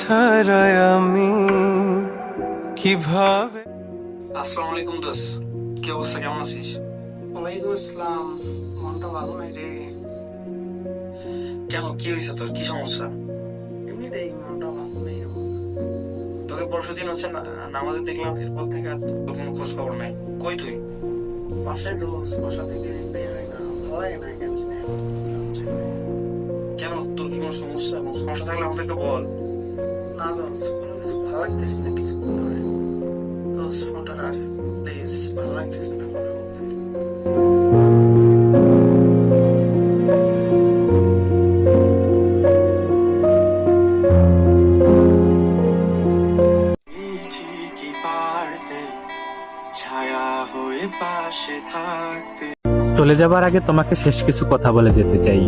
হারাই আমি কীভাবে আসসালামু আলাইকুম দোস কি অবস্থা? কেমন আছিস? ওয়ালাইকুম আসসালাম। মনটা ভালো নাই রে। কেন? কি হয়েছে তোর? কি সমস্যা? এমনিতেই মনটা ভালো নেই তোকে পরশু দিন হচ্ছে না- নামাজে দেখলাম এরপর থেকে আর তোর কোনো খোঁজ খবর নাই। কই তুই? বাসায় তো বাসা থেকে বের হয় না। ভালো লাগে না কেন তোর কি কোনো সমস্যা? সমস্যা থাকলে আমাদেরকে বল। দোস কোনো ভালো লাগতেছে না কিছু রাখ প্লিজ ভালো লাগতেছে না চলে যাবার আগে তোমাকে শেষ কিছু কথা বলে যেতে চাই।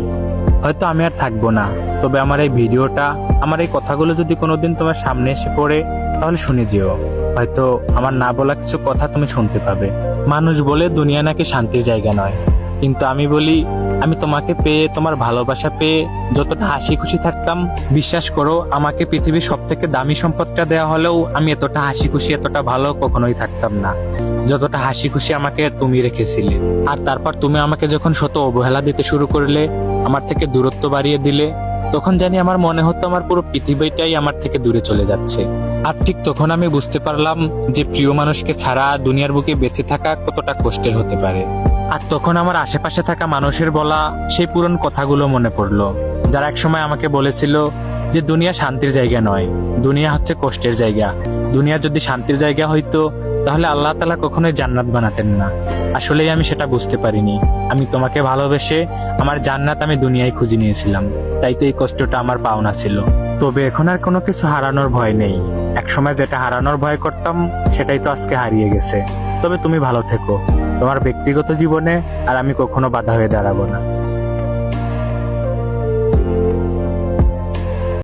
হয়তো আমি আর থাকব না। তবে আমার এই ভিডিওটা, আমার এই কথাগুলো যদি কোনোদিন তোমার সামনে এসে পড়ে, তাহলে শুনে যেও। হয়তো আমার না বলা কিছু কথা তুমি শুনতে পাবে। মানুষ বলে দুনিয়া নাকি শান্তির জায়গা নয়। কিন্তু আমি বলি, আমি তোমাকে পেয়ে, তোমার ভালোবাসা পেয়ে যতটা হাসি খুশি থাকতাম, বিশ্বাস করো, আমাকে পৃথিবীর সব থেকে দামি সম্পদটা দেওয়া হলেও আমি এতটা হাসি খুশি, এতটা ভালো কখনোই থাকতাম না। যতটা হাসি খুশি আমাকে তুমি রেখেছিলে। আর তারপর তুমি আমাকে যখন শত অবহেলা দিতে শুরু করলে, আমার থেকে দূরত্ব বাড়িয়ে দিলে, তখন জানি আমার মনে হতো আমার পুরো পৃথিবীটাই আমার থেকে দূরে চলে যাচ্ছে। আর ঠিক তখন আমি বুঝতে পারলাম যে প্রিয় মানুষকে ছাড়া দুনিয়ার বুকে বেঁচে থাকা কতটা কষ্টের হতে পারে। আর তখন আমার আশেপাশে থাকা মানুষের বলা সেই পুরন কথাগুলো মনে পড়ল। যারা একসময় আমাকে বলেছিল যে দুনিয়া শান্তির জায়গা নয়, দুনিয়া হচ্ছে কষ্টের জায়গা। দুনিয়া যদি শান্তির জায়গা হইতো, তাহলে আল্লাহ তালা কখনোই জান্নাত বানাতেন না। আসলেই আমি সেটা বুঝতে পারিনি। আমি তোমাকে ভালোবেসে আমার জান্নাত আমি দুনিয়ায় খুঁজে নিয়েছিলাম। তাই তো এই কষ্টটা আমার পাওনা ছিল। তবে এখন আর কোনো কিছু হারানোর ভয় নেই। একসময় যেটা হারানোর ভয় করতাম, সেটাই তো আজকে হারিয়ে গেছে। তবে তুমি ভালো থেকো। তোমার ব্যক্তিগত জীবনে আর আমি কখনো বাধা হয়ে দাঁড়াবো না।